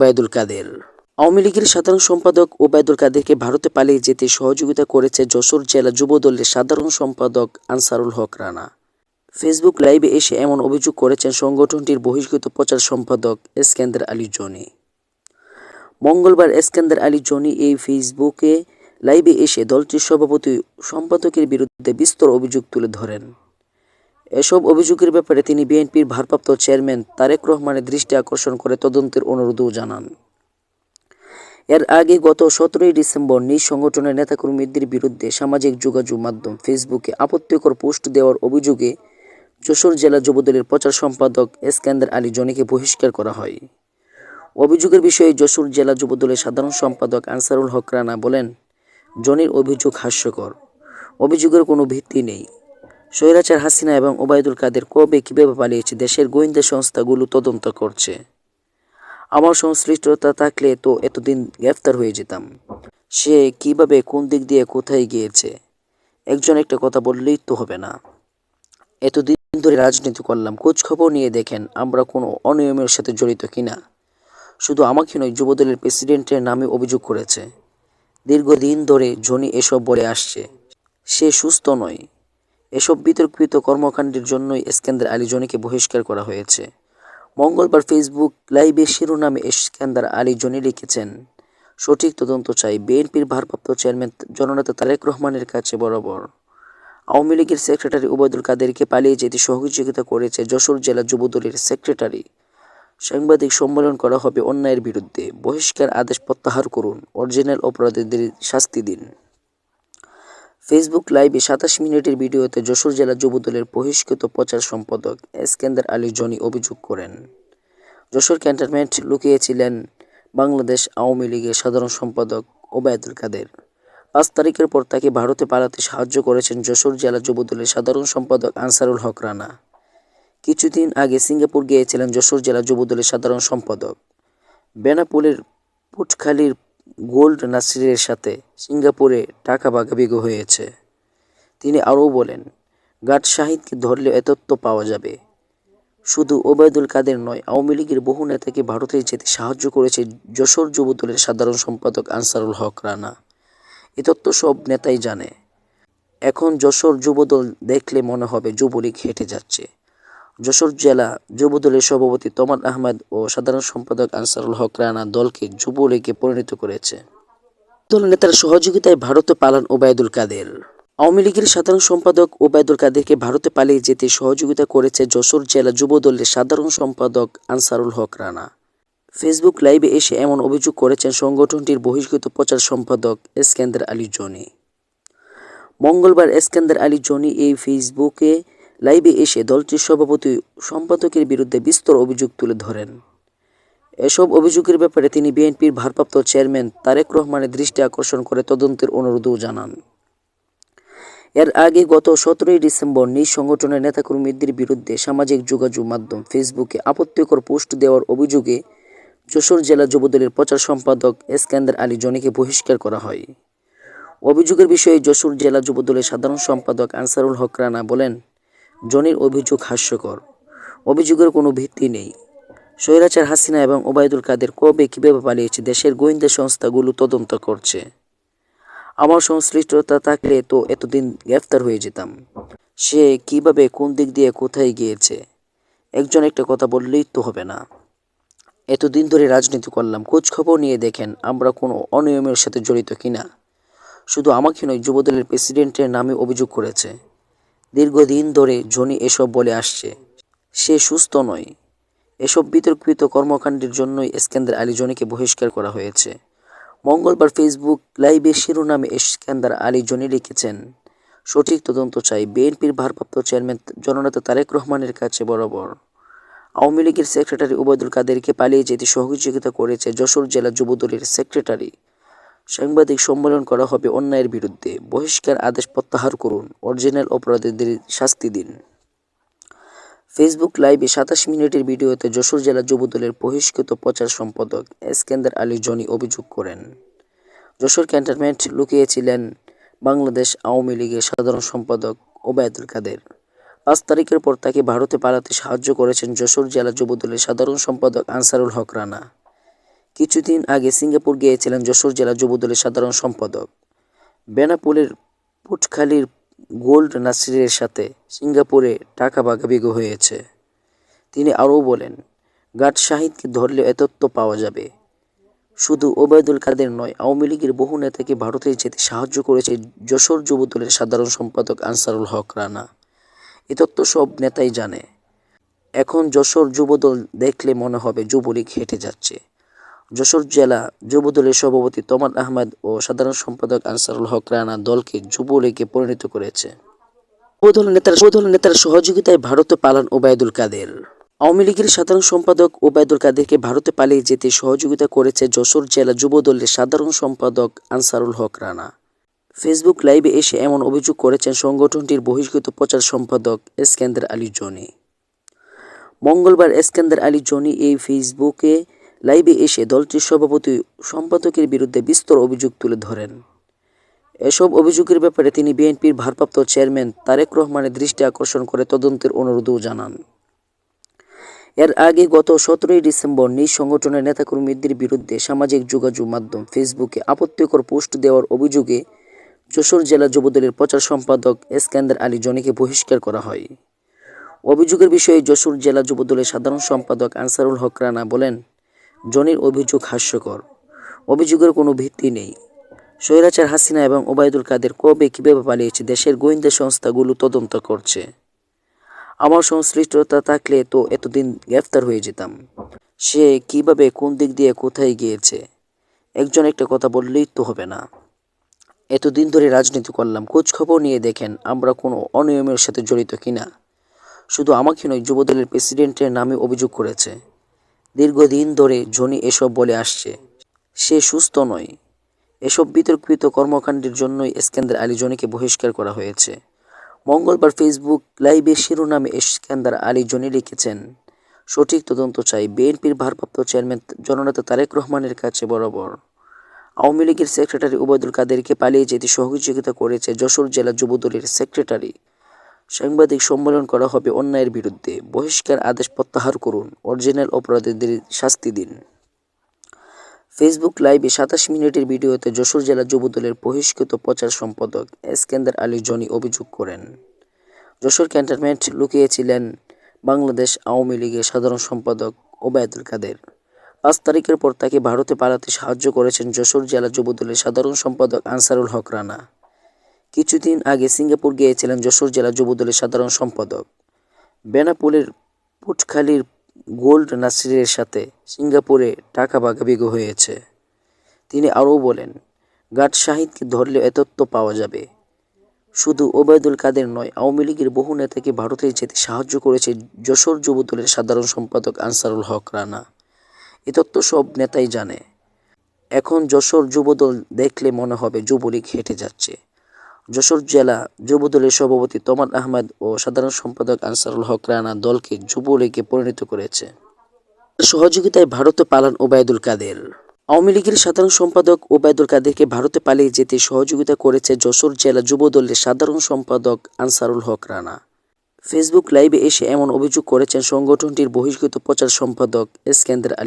ওবায়দুল কাদের। আওয়ামী লীগের সাধারণ সম্পাদক ওবায়দুল কাদেরকে ভারতে পালিয়ে যেতে সহযোগিতা করেছে যশোর জেলা যুবদলের সাধারণ সম্পাদক আনসারুল হক রানা। ফেসবুক লাইভে এসে এমন অভিযোগ করেছেন সংগঠনটির বহিষ্কৃত প্রচার সম্পাদক এসকেন্দার আলী জনি। মঙ্গলবার এসকেন্দার আলী জনি এই ফেসবুকে লাইভে এসে দলটির সভাপতি সম্পাদকের বিরুদ্ধে বিস্তর অভিযোগ তুলে ধরেন। এসব অভিযোগের ব্যাপারে তিনি বিএনপির ভারপ্রাপ্ত চেয়ারম্যান তারেক রহমানের দৃষ্টি আকর্ষণ করে তদন্তের অনুরোধও জানান। এর আগে গত সতেরোই ডিসেম্বর নিজ সংগঠনের নেতাকর্মীদের বিরুদ্ধে সামাজিক যোগাযোগ মাধ্যম ফেসবুকে আপত্তিকর পোস্ট দেওয়ার অভিযোগে যশোর জেলা যুবদলের প্রচার সম্পাদক এসকেন্দার আলী জনিকে বহিষ্কার করা হয়। অভিযোগের বিষয়ে যশোর জেলা যুবদলের সাধারণ সম্পাদক আনসারুল হক রানা বলেন, জনির অভিযোগ হাস্যকর। অভিযোগের কোনো ভিত্তি নেই। স্বৈরাচার হাসিনা এবং ওবায়দুল কাদের কবে কীভাবে পালিয়েছে, দেশের গোয়েন্দা সংস্থাগুলো তদন্ত করছে। আমার সংশ্লিষ্টতা থাকলে তো এতদিন গ্রেফতার হয়ে যেতাম। সে কীভাবে কোন দিক দিয়ে কোথায় গিয়েছে, একজন একটা কথা বললেই তো হবে না। এতদিন ধরে রাজনীতি করলাম খোঁজ খবর নিয়ে দেখেন আমরা কোনো অনিয়মের সাথে জড়িত কিনা। শুধু আমাকে নয়, যুবদলের প্রেসিডেন্টের নামে অভিযোগ করেছে। দীর্ঘদিন ধরে জনি এসব বলে আসছে। সে সুস্থ নয়। এসব বিতর্কিত কর্মকাণ্ডের জন্যই এসকেন্দার আলী জনিকে বহিষ্কার করা হয়েছে। মঙ্গলবার ফেসবুক লাইভে শিরোনামে এসকেন্দার আলী জনি লিখেছেন, সঠিক তদন্ত চাই, বিএনপির ভারপ্রাপ্ত চেয়ারম্যান জননেতা তারেক রহমানের কাছে বরাবর। আওয়ামী লীগের সেক্রেটারি ওবায়দুল কাদেরকে পালিয়ে যেতে সহযোগিতা করেছে যশোর জেলা যুবদলের সেক্রেটারি। সাংবাদিক সম্মেলন করা হবে অন্যায়ের বিরুদ্ধে। বহিষ্কার আদেশ প্রত্যাহার করুন, অরিজিনাল অপরাধীদের শাস্তি দিন। ফেসবুক লাইভে সাতাশ মিনিটের ভিডিওতে যশোর জেলা যুবদলের বহিষ্কৃত প্রচার সম্পাদক এসকেন্দার আলী জনি অভিযোগ করেন। যশোর ক্যান্টনমেন্ট লুকিয়েছিলেন বাংলাদেশ আওয়ামী লীগের সাধারণ সম্পাদক ওবায়দুল কাদের। পাঁচ তারিখের পর তাকে ভারতে পালাতে সাহায্য করেছেন যশোর জেলা যুবদলের সাধারণ সম্পাদক আনসারুল হক রানা। কিছুদিন আগে সিঙ্গাপুর গিয়েছিলেন যশোর জেলা যুবদলের সাধারণ সম্পাদক। বেনাপোলের পুটখালির গোল্ড নাসিরের সাথে সিঙ্গাপুরে টাকা ভাগাভাগি হয়েছে। তিনি আরও বলেন, গাট শাহিদকে ধরলে এ তথ্য পাওয়া যাবে। শুধু ওবায়দুল কাদের নয়, আওয়ামী লীগের বহু নেতাকে ভারতে যেতে সাহায্য করেছে যশোর যুবদলের সাধারণ সম্পাদক আনসারুল হক রানা। এ তথ্য সব নেতাই জানে। এখন যশোর যুবদল দেখলে মনে হবে যুবলীগ হেঁটে যাচ্ছে। যশোর জেলা যুবদলের সভাপতি তমান আহমেদ ও সাধারণ সম্পাদক আনসারুল হক রানা দলকে যুবলীগে পরিণত করেছে। দল নেতার সহযোগিতায় ভারতে পালান ওবায়দুল কাদের। আওয়ামী লীগের সাধারণ সম্পাদক ওবায়দুল কাদেরকে ভারতে পালিয়ে যেতে সহযোগিতা করেছে যশোর জেলা যুবদলের সাধারণ সম্পাদক আনসারুল হক রানা। ফেসবুক লাইভে এসে এমন অভিযোগ করেছেন সংগঠনটির বহিষ্কৃত প্রচার সম্পাদক এসকেন্দার আলী জনি। মঙ্গলবার এসকেন্দার আলী জনি এই ফেসবুকে লাইভে এসে দলটির সভাপতি সম্পাদকের বিরুদ্ধে বিস্তর অভিযোগ তুলে ধরেন। এসব অভিযোগের ব্যাপারে তিনি বিএনপির ভারপ্রাপ্ত চেয়ারম্যান তারেক রহমানের দৃষ্টি আকর্ষণ করে তদন্তের অনুরোধও জানান। এর আগে গত সতেরোই ডিসেম্বর নিজ সংগঠনের নেতাকর্মীদের বিরুদ্ধে সামাজিক যোগাযোগ মাধ্যম ফেসবুকে আপত্তিকর পোস্ট দেওয়ার অভিযোগে যশোর জেলা যুবদলের প্রচার সম্পাদক এসকেন্দার আলী জনিকে বহিষ্কার করা হয়। অভিযোগের বিষয়ে যশোর জেলা যুবদলের সাধারণ সম্পাদক আনসারুল হক রানা বলেন জনির অভিযোগ হাস্যকর। অভিযোগের কোনো ভিত্তি নেই। স্বৈরাচার হাসিনা এবং ওবায়দুল কাদের কবে কীভাবে পালিয়েছে দেশের গোয়েন্দা সংস্থাগুলো তদন্ত করছে। আমার সংশ্লিষ্টতা থাকলে তো এতদিন গ্রেফতার হয়ে যেতাম। সে কীভাবে কোন দিক দিয়ে কোথায় গিয়েছে? একজন একটা কথা বললেই তো হবে না। এতদিন ধরে রাজনীতি করলাম খোঁজ খবর নিয়ে দেখেন আমরা কোনো অনিয়মের সাথে জড়িত কিনা। শুধু আমাকে নয়, যুবদলের প্রেসিডেন্টের নামে অভিযোগ করেছে। দীর্ঘদিন ধরে জনি এসব বলে আসছে। সে সুস্থ নয়। এসব বিতর্কিত কর্মকাণ্ডের জন্যই এসকেন্দার আলী জনিকে বহিষ্কার করা হয়েছে। মঙ্গলবার ফেসবুক লাইভে শিরোনামে এসকেন্দার আলী জনি লিখেছেন, সঠিক তদন্ত চাই। বিএনপির ভারপ্রাপ্ত চেয়ারম্যান জননেতা তারেক রহমানের কাছে বরাবর। আওয়ামী লীগের সেক্রেটারি ওবায়দুল কাদেরকে পালিয়ে যেতে সহযোগিতা করেছে যশোর জেলা যুবদলের সেক্রেটারি। সাংবাদিক সম্মেলন করা হবে অন্যায়ের বিরুদ্ধে। বহিষ্কার আদেশ প্রত্যাহার করুন। অরিজিনাল অপরাধীদের শাস্তি দিন। ফেসবুক লাইভে সাতাশ মিনিটের ভিডিওতে যশোর জেলা যুবদলের বহিষ্কৃত প্রচার সম্পাদক এসকেন্দার আলী জনি অভিযোগ করেন। যশোর ক্যান্টনমেন্ট লুকিয়েছিলেন বাংলাদেশ আওয়ামী লীগের সাধারণ সম্পাদক ওবায়দুল কাদের। পাঁচ তারিখের পর তাকে ভারতে পালাতে সাহায্য করেছেন যশোর জেলা যুবদলের সাধারণ সম্পাদক আনসারুল হক রানা। কিছুদিন আগে সিঙ্গাপুর গিয়েছিলেন যশোর জেলা যুবদলের সাধারণ সম্পাদক। বেনাপোলের পুটখালির গোল্ড নাসিরের সাথে সিঙ্গাপুরে টাকা ভাগাভাগি হয়েছে। তিনি আরও বলেন, গাট শাহিদকে ধরলে এ তথ্য পাওয়া যাবে। শুধু ওবায়দুল কাদের নয়, আওয়ামী লীগের বহু নেতাকে ভারতে যেতে সাহায্য করেছে যশোর যুবদলের সাধারণ সম্পাদক আনসারুল হক রানা। এ তথ্য সব নেতাই জানে। এখন যশোর যুবদল দেখলে মনে হবে যুবলীগ হেঁটে যাচ্ছে। যশোর জেলা যুবদলের সভাপতি তমান আহমেদ ও সাধারণ সম্পাদক আনসারুল হক রানা দলকে যুবলীগে পরিণত করেছে। যুবদল নেতার নেতার সহযোগিতায় ভারতে পালান ওবায়দুল কাদের। আওয়ামী লীগের সাধারণ সম্পাদক ওবায়দুল কাদেরকে ভারতে পালিয়ে যেতে সহযোগিতা করেছে যশোর জেলা যুবদলের সাধারণ সম্পাদক আনসারুল হক রানা। ফেসবুক লাইভে এসে এমন অভিযোগ করেছেন সংগঠনটির বহিষ্কৃত প্রচার সম্পাদক এসকেন্দার আলী জনি। মঙ্গলবার এসকেন্দার আলী জনি এই ফেসবুকে লাইভে এসে দলটির সভাপতি সম্পাদকের বিরুদ্ধে বিস্তর অভিযোগ তুলে ধরেন। এসব অভিযোগের ব্যাপারে তিনি বিএনপির ভারপ্রাপ্ত চেয়ারম্যান তারেক রহমানের দৃষ্টি আকর্ষণ করে তদন্তের অনুরোধও জানান। এর আগে গত সতেরোই ডিসেম্বর নিজ সংগঠনের নেতাকর্মীদের বিরুদ্ধে সামাজিক যোগাযোগ মাধ্যম ফেসবুকে আপত্তিকর পোস্ট দেওয়ার অভিযোগে যশোর জেলা যুবদলের প্রচার সম্পাদক এসকেন্দার আলী জনিকে বহিষ্কার করা হয়। অভিযোগের বিষয়ে যশোর জেলা যুবদলের সাধারণ সম্পাদক আনসারুল হক রানা বলেন জনির অভিযোগ হাস্যকর। অভিযোগের কোনো ভিত্তি নেই। স্বৈরাচার হাসিনা এবং ওবায়দুল কাদের কবে কীভাবে পালিয়েছে, দেশের গোয়েন্দা সংস্থাগুলো তদন্ত করছে। আমার সংশ্লিষ্টতা থাকলে তো এতদিন গ্রেফতার হয়ে যেতাম। সে কীভাবে কোন দিক দিয়ে কোথায় গিয়েছে, একজন একটা কথা বললেই তো হবে না। এতদিন ধরে রাজনীতি করলাম, খোঁজখবর নিয়ে দেখেন আমরা কোনো অনিয়মের সাথে জড়িত কিনা। শুধু আমাকে নয়, যুবদলের প্রেসিডেন্টের নামে অভিযোগ করেছে। দীর্ঘদিন ধরে জনি এসব বলে আসছে। সে সুস্থ নয়। এসব বিতর্কিত কর্মকাণ্ডের জন্যই এসকেন্দার আলী জনিকে বহিষ্কার করা হয়েছে। মঙ্গলবার ফেসবুক লাইভে শিরোনামে এসকেন্দার আলী জনি লিখেছেন, সঠিক তদন্ত চাই। বিএনপির ভারপ্রাপ্ত চেয়ারম্যান জননেতা তারেক রহমানের কাছে বরাবর। আওয়ামী লীগের সেক্রেটারি ওবায়দুল কাদেরকে পালিয়ে যেতে সহযোগিতা করেছে যশোর জেলা যুবদলের সেক্রেটারি। সাংবাদিক সম্মেলন করা হবে অন্যায়ের বিরুদ্ধে। বহিষ্কার আদেশ প্রত্যাহার করুন। অরিজিনাল অপরাধীদের শাস্তি দিন। ফেসবুক লাইভে সাতাশ মিনিটের ভিডিওতে যশোর জেলা যুবদলের বহিষ্কৃত প্রচার সম্পাদক এসকেন্দার আলী জনি অভিযোগ করেন। যশোর ক্যান্টনমেন্ট লুকিয়েছিলেন বাংলাদেশ আওয়ামী লীগের সাধারণ সম্পাদক ওবায়দুল কাদের। পাঁচ তারিখের পর তাকে ভারতে পালাতে সাহায্য করেছেন যশোর জেলা যুবদলের সাধারণ সম্পাদক আনসারুল হক রানা। কিছুদিন আগে সিঙ্গাপুর গিয়েছিলেন যশোর জেলা যুবদলের সাধারণ সম্পাদক। বেনাপোলের পুটখালির গোল্ড নাসিরের সাথে সিঙ্গাপুরে টাকা ভাগাভাগি হয়েছে। তিনি আরও বলেন, গাট শাহিদকে ধরলে এ তথ্য পাওয়া যাবে। শুধু ওবায়দুল কাদের নয়, আওয়ামী লীগের বহু নেতাকে ভারতে যেতে সাহায্য করেছে যশোর যুবদলের সাধারণ সম্পাদক আনসারুল হক রানা। এ তথ্য সব নেতাই জানে। এখন যশোর যুবদল দেখলে মনে হবে যুবলীগ হেঁটে যাচ্ছে। যশোর জেলা যুবদলের সভাপতি তমান আহমেদ ও সাধারণ সম্পাদক আনসারুল হক রানা দলকে যুবলীগে পরিণত করেছে। সহযোগিতায় ভারতে পালান ওবায়দুল কাদের। আওয়ামী লীগের সাধারণ সম্পাদক ওবায়দুল কাদেরকে ভারতে পালিয়ে যেতে সহযোগিতা করেছে যশোর জেলা যুবদলের সাধারণ সম্পাদক আনসারুল হক রানা। ফেসবুক লাইভে এসে এমন অভিযোগ করেছেন সংগঠনটির বহিষ্কৃত প্রচার সম্পাদক এসকেন্দার আলী।